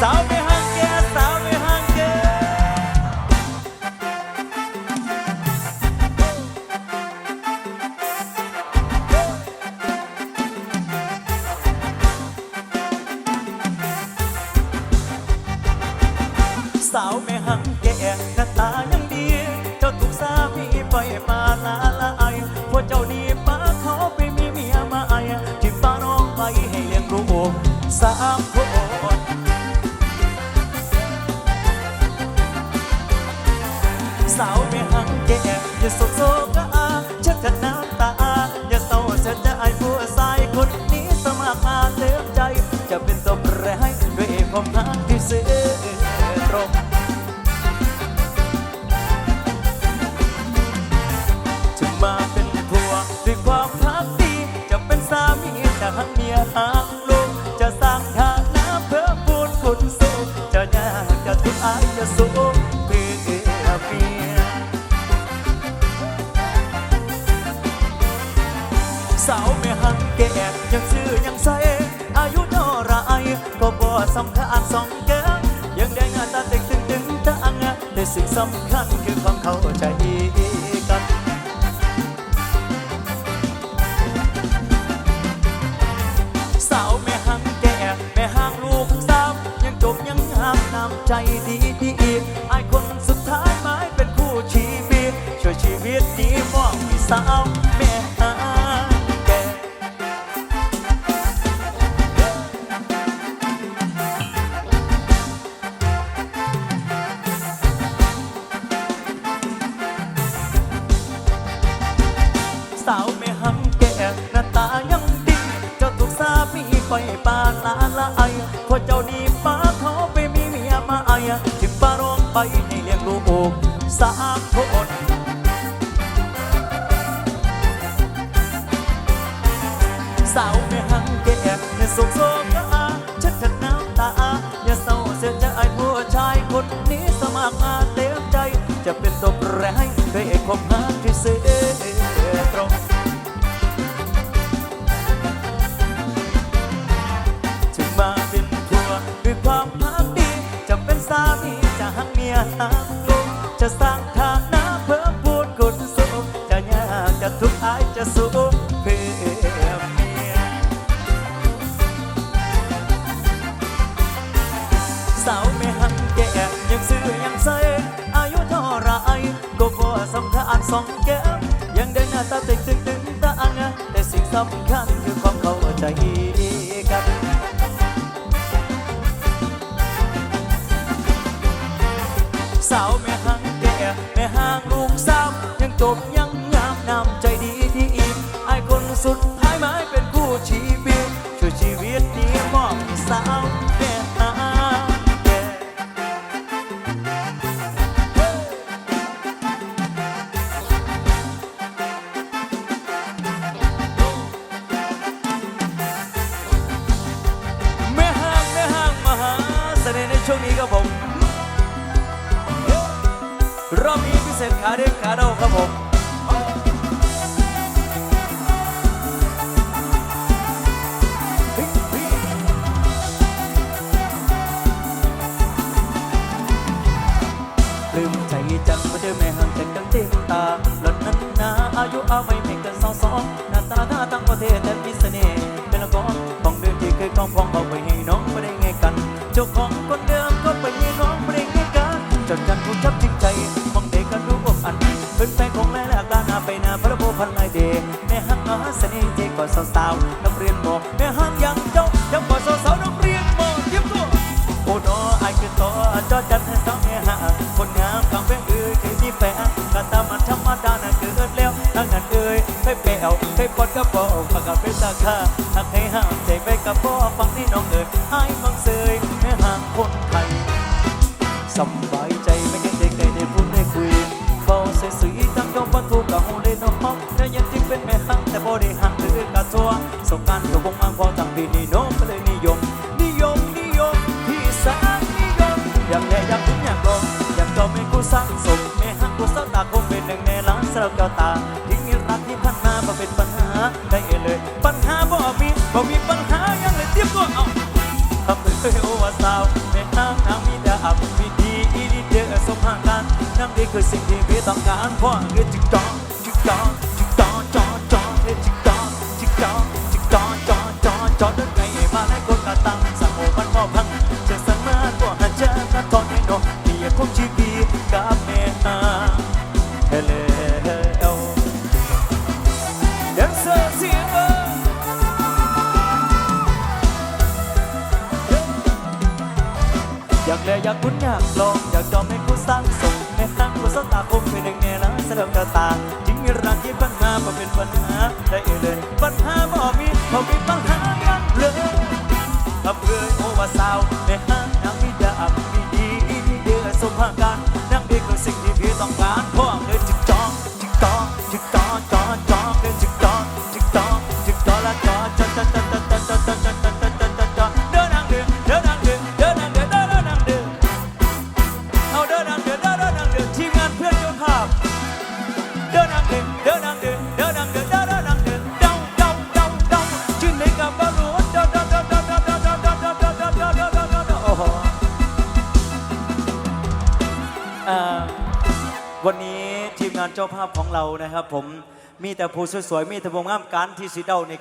สาวไม่ห่างแกสาวไม่ห่างแกสาวไม่หังแก่หน้าตายังดีเจ้าถูกสามีปล่อยมาลา แก่อย่าโศกโศกอาชักจะน้ำตา อย่าเศร้าเสียใจผู้ชายคนนี้สมัครมาเลือกใจ จะเป็นตัวแปรให้ด้วยความรักที่ซื่อตรงจะมาเป็นผัวด้วยความพักดี จะเป็นสามีจะหักเมียหางลูกจะสร้างฐานะเพิ่มพูนคุณสู้จะยากจะทุกข์อายจะสู้เก็บ่สำคัญสองแก้มยังได้งานตาเต็งตึงตึงตาอังแต่สิ่งสำคัญคือความเข้าใจกันสาวแม่หังแก่แม่ห้างลูกสาวยังจบยังงามน้ำใจดีดีไอคนสุดท้ายหมายเป็นคู่ชีวิตช่วยชีวิตนี้มองมีสาว ยทิมปาร้องไปให้เลี้ยงลูกสามคนสาวไม่หังแก่ จะสู้เพื่อเมียสาวไม่หันแก่ยังซื้อยังใส่อายุเท่าไรก็บ่สำคัญสองแก้มยังได้หน้าตาตึงตึงตึงตาอังแต่สิ่งสำคัญคือความเข้าใจกันสาวแม่หางแก่ ช่วงนี้ครับผมรอบนี้พิเศษขาเด็กขาเดาครับผมลืมใจจังเมื่อเจอแม่ห่างจากกันเต็มตาหล่อนนั้นนาอายุอาไม่ไม่เกินสองสองหน้าตาท่าตั้งประเทศแต่มีเสน่ห์เป็นละครของเดิมที่เคยคล้องพองเอาไปให้น้องไม่ได้ไงกันเจ้าของ จนกันผู้ชับจริงใจมองเด็กกันรู้อกอันเป็นแฟนของแม่และกลาหนาไปนาพระโบพันลายเดแม่ฮักอาเสน่ห์เจก่อนสาวๆนักเรียนบอกแม่ฮักยังเจ้ายังก่อนสาวๆนักเรียนบอกเยี่ยมตัวโอ้โนไอ้คือตัวจอจัดให้สาวแม่หาคนงามคำเป็นเอ้ยเคยมีแฟนก็ตามันธรรมดาน่ะเกิดแล้วทั้งนั้นเอ้ยเคยแปลวเคยปลดกระป๋าปากกาเป็นตาค่าหักให้ห้ามใจไปกับพ่อฟังที่น้องเอ๋ยไอ้ฟังเสยแม่ห่างคนไทยสบาย บริหารหรือกระทัวงสงการกับวงมังพอทำปีนิยมก็เลยนิยม นิยมนิยมที่สามนิยมอยากแย่อยากถึงอยากลองอยากจอให้กูสร้างสมไม่หักกูสร้างตาคงเป็นหนึ่งในล้างสลับเจ้าตาทิ้งรักที่พันมาบ่เป็นปัญหาได้เลย ปัญหาบ่มีบ่มีปัญหายังเลยเทียบก็เอาทำเลยโอวาสาวแม่น้ำน้ำมีดาบมีดีอีดีเดือดสมหากันนั่งดีคือสิ่งที่พี่ต้องการเพราะเรียกจึงจองจึงจอง ตั้งสังโมมันก็พังจะสังมาตัวอาจารย์ก็ตอนนี้ดอกเดียคงชีวีกับแม่อาเฮเลอนอยากเลยอยากคุ้นอยากลองอยากจอมให้กูสร้างส่งแม่ตั้งกูสตาคมเป็นแง่นะแสดงหน้าตาจริงรักที่ปัญหามาเป็นปัญหาได้เลยปัญหาบ่มีพอมีปัญ เจ้าภาพของเรานะครับ ผมมีแต่ผู้สวยๆมีแต่ผู้งามการที่สุดเดาใน